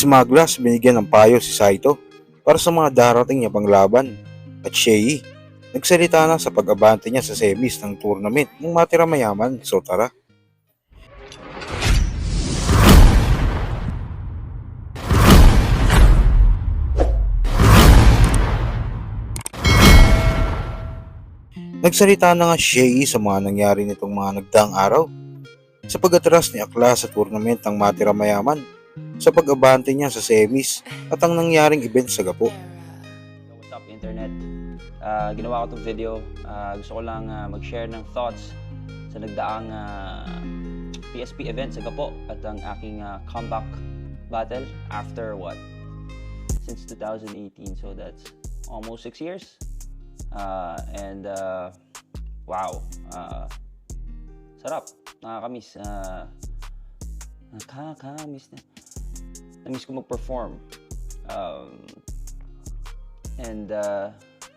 Smugglers binigyan ng payo si Saito para sa mga darating niya pang laban. At Shei nagsalita na sa pag-abante niya sa semis ng tournament ng matira mayaman. So tara. Nagsalita na nga Shea sa mga nangyari nitong mga nagdaang araw sa pag-atras ni Akla sa tournament ng Matira Mayaman sa pag-abante niya sa semis at ang nangyaring event sa Gapo. What's up, internet? Ah, ginawa ko itong video. Ah, gusto ko lang ah, mag-share ng thoughts sa nagdaang ah, PSP event sa Gapo at ang aking ah, comeback battle after what? Since 2018. So that's almost six years. Ah, and uh, wow. Ah, sarap. Nakakamiss. Uh, nakakamiss na. Namiss ko mag-perform. Um, and uh,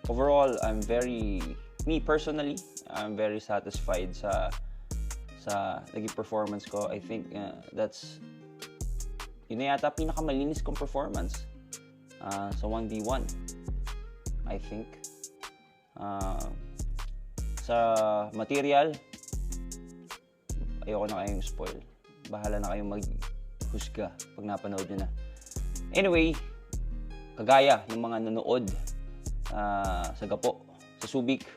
overall I'm very me personally I'm very satisfied sa sa naging performance ko. I think uh, that's yun na yata pinakamalinis kong performance uh, sa 1v1 I think. Uh, sa material ayoko na kayong spoil. Bahala na kayong maghusga pag napanood nyo na anyway kagaya ng mga nanood ah, sa Gapo, sa Subic,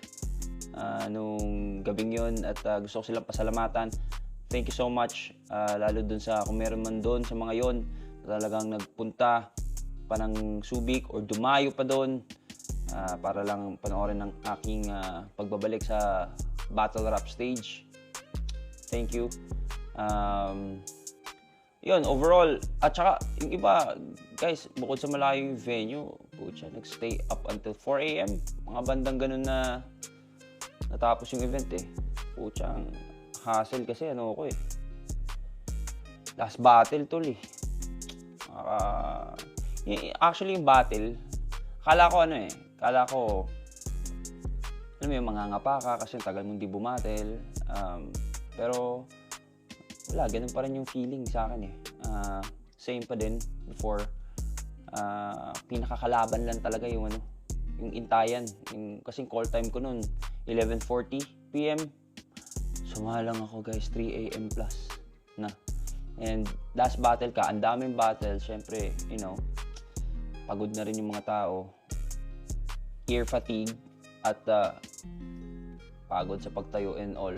ah, nung gabing yun at ah, gusto ko silang pasalamatan. Thank you so much, ah, lalo dun sa, kung meron man doon sa mga yon talagang nagpunta pa ng Subic or dumayo pa doon ah, para lang panoorin ng aking ah, pagbabalik sa Battle Rap stage. Thank you. Um, yun, overall, at saka, yung iba, guys, bukod sa malayo yung venue, putya, nag-stay up until 4 a.m. Mga bandang ganun na natapos yung event eh. Putya, ang hassle kasi ano ko eh. Last battle tol eh. Y- actually yung battle, kala ko ano eh, kala ko, alam mo yung mangangapa ka kasi tagal mong di bumatel. Um, pero, wala, ganun pa rin yung feeling sa akin eh. Ah, same pa din before. Ah, pinakakalaban lang talaga yung ano, yung intayan. Yung, kasi call time ko noon 11:40 PM. Sumalang ako guys, 3 AM plus na. And last battle ka, ang daming battle, syempre, you know, pagod na rin yung mga tao. Ear fatigue at ah, pagod sa pagtayo and all.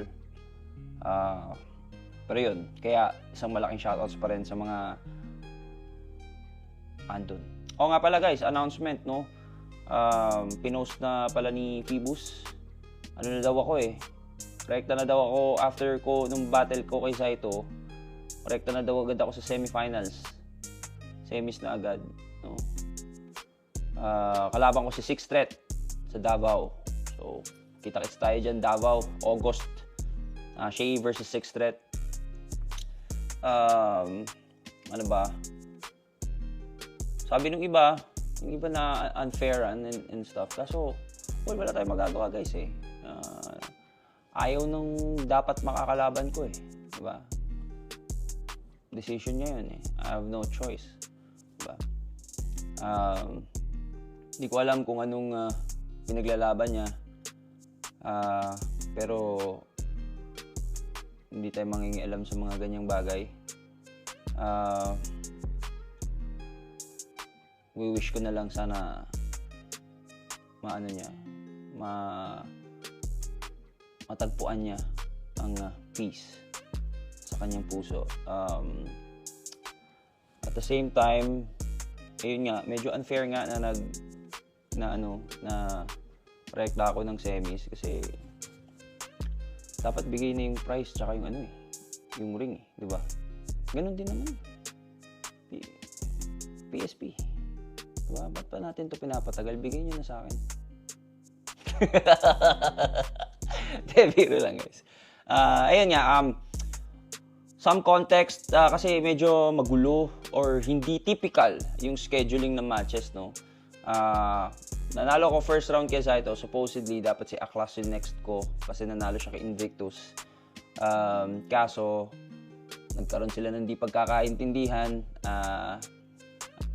Ah, pero yun, kaya isang malaking shoutouts pa rin sa mga andun. O nga pala guys, announcement no. Um, pinost na pala ni Phoebus. Ano na daw ako eh. Rekta na daw ako after ko nung battle ko kay Saito. Rekta na daw agad ako sa semifinals. Semis na agad. No? Ah, kalaban ko si Six Threat sa Davao. So, kita-kits tayo dyan, Davao, August. Uh, Shay versus Six Threat um, ano ba? Sabi nung iba, yung iba na unfair and, and stuff. Kaso, well, wala tayong magagawa guys eh. Ah, ayaw nung dapat makakalaban ko eh. Diba? Decision niya yun eh. I have no choice. Diba? Um, hindi ko alam kung anong ah, pinaglalaban niya. Ah, pero hindi tayo mangingialam sa mga ganyang bagay. Ah, we wish ko na lang sana maano niya, ma matagpuan niya ang ah, peace sa kanyang puso. Um, at the same time, ayun nga, medyo unfair nga na nag na ano, na rekta ako ng semis kasi dapat bigay na yung price tsaka yung ano eh, yung ring eh, di ba? Ganon din naman. P- PSP. Di ba? Ba't pa natin to pinapatagal? Bigay nyo na sa akin. Hindi, biro lang guys. Ah, ayun nga, um, some context, ah, kasi medyo magulo or hindi typical yung scheduling ng matches, no? Ah, nanalo ko first round kay Saito. Supposedly, dapat si Aklas yung next ko kasi nanalo siya kay Invictus. Um, kaso, nagkaroon sila ng di pagkakaintindihan. Ah,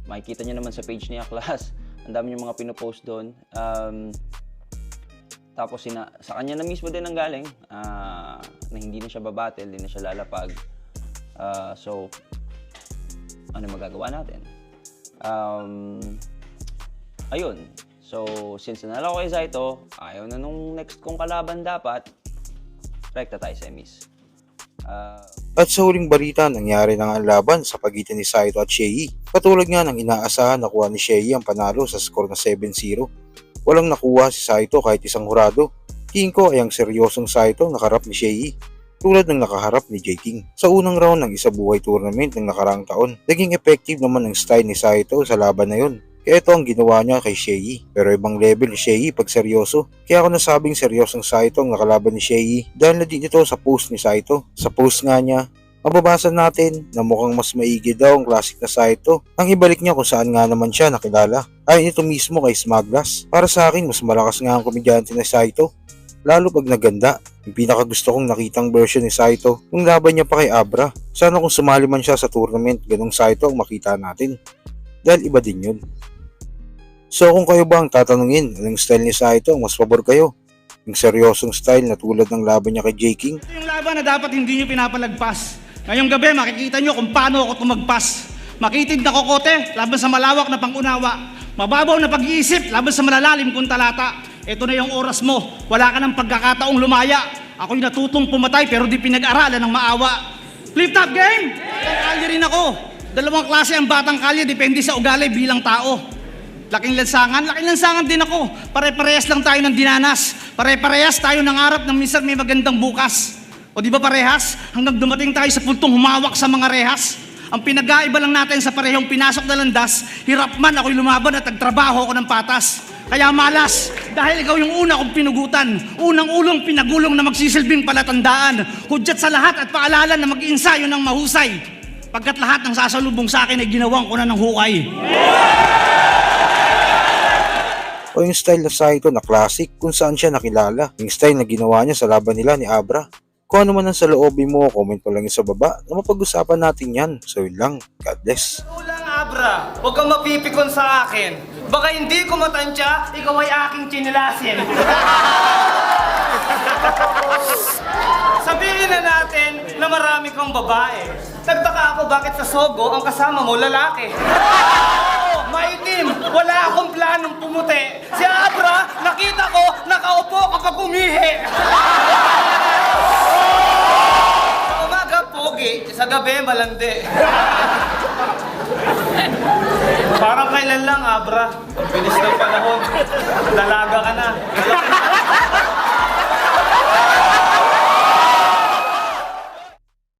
makikita nyo naman sa page ni Aklas. Ang dami yung mga pinopost doon. Um, tapos sina, sa kanya na mismo din ang galing ah, na hindi na siya babattle, hindi na siya lalapag. Ah, so, ano magagawa natin? Um, ayun. So, since nanalo kay Zaito, ayaw na nung next kong kalaban dapat, rekta tayo semis. Ah, At sa huling balita, nangyari na nga ang laban sa pagitan ni Saito at Shei. Katulad nga ng inaasahan nakuha ni Shei ang panalo sa score na 7-0. Walang nakuha si Saito kahit isang hurado. Tingin ko ay ang seryosong Saito ang nakarap ni Shei tulad ng nakaharap ni J. King. Sa unang round ng isa buhay tournament ng nakaraang taon, naging effective naman ang style ni Saito sa laban na yon. Kaya ito ang ginawa niya kay Shei. Pero ibang level ni Shei pag seryoso. Kaya ako nasabing seryosong Saito ang nakalaban ni Shei dahil na din ito sa post ni Saito. Sa post nga niya, mababasa natin na mukhang mas maigi daw ang classic na Saito. Ang ibalik niya kung saan nga naman siya nakilala. Ayon ito mismo kay Smaglas. Para sa akin, mas malakas nga ang komedyante na Saito. Lalo pag naganda. Yung pinaka gusto kong nakitang version ni Saito, yung laban niya pa kay Abra. Sana kung sumali man siya sa tournament, ganong Saito ang makita natin. Dahil iba din yun. So kung kayo ba ang tatanungin, anong style ni Saito ang mas pabor kayo? Yung seryosong style na tulad ng laban niya kay J. King Ito yung laban na dapat hindi nyo pinapalagpas. Ngayong gabi, makikita nyo kung paano ako tumagpas. Makitid na kokote, laban sa malawak na pangunawa. Mababaw na pag-iisip, laban sa malalalim kong talata. Ito na yung oras mo, wala ka ng pagkakataong lumaya. Ako'y natutong pumatay pero di pinag-aralan ng maawa. Flip top game! Batang kalye rin ako. Dalawang klase ang batang kalye, depende sa ugali bilang tao. Laking lansangan, laking lansangan din ako. Pare-parehas lang tayo ng dinanas. Pare-parehas tayo ng arap ng minsan may magandang bukas. O di ba parehas? Hanggang dumating tayo sa puntong humawak sa mga rehas. Ang pinag-aiba lang natin sa parehong pinasok na landas, hirap man ako'y lumaban at nagtrabaho ako ng patas. Kaya malas, dahil ikaw yung una kong pinugutan, unang ulong pinagulong na magsisilbing palatandaan, hudyat sa lahat at paalala na mag-iinsayo ng mahusay. Pagkat lahat ng sasalubong sa akin ay ginawang ko na ng hukay. O yung style na Saito na classic kung saan siya nakilala. Yung style na ginawa niya sa laban nila ni Abra. Kung ano man ang sa loobin mo, comment mo lang sa baba na mapag-usapan natin yan. So yun lang. God bless. Ulang Abra, huwag kang mapipikon sa akin. Baka hindi ko matansya, ikaw ay aking chinilasin. Sabihin na natin na marami kang babae. Nagtaka ako bakit sa Sogo ang kasama mo lalaki. Maitim, wala akong planong pumuti. Si Abra, nakita ko, nakaupo kapag umihi. Sa umaga, pogi. Sa gabi, malandi. Parang kailan lang, Abra. Ang bilis ng panahon. Dalaga ka na.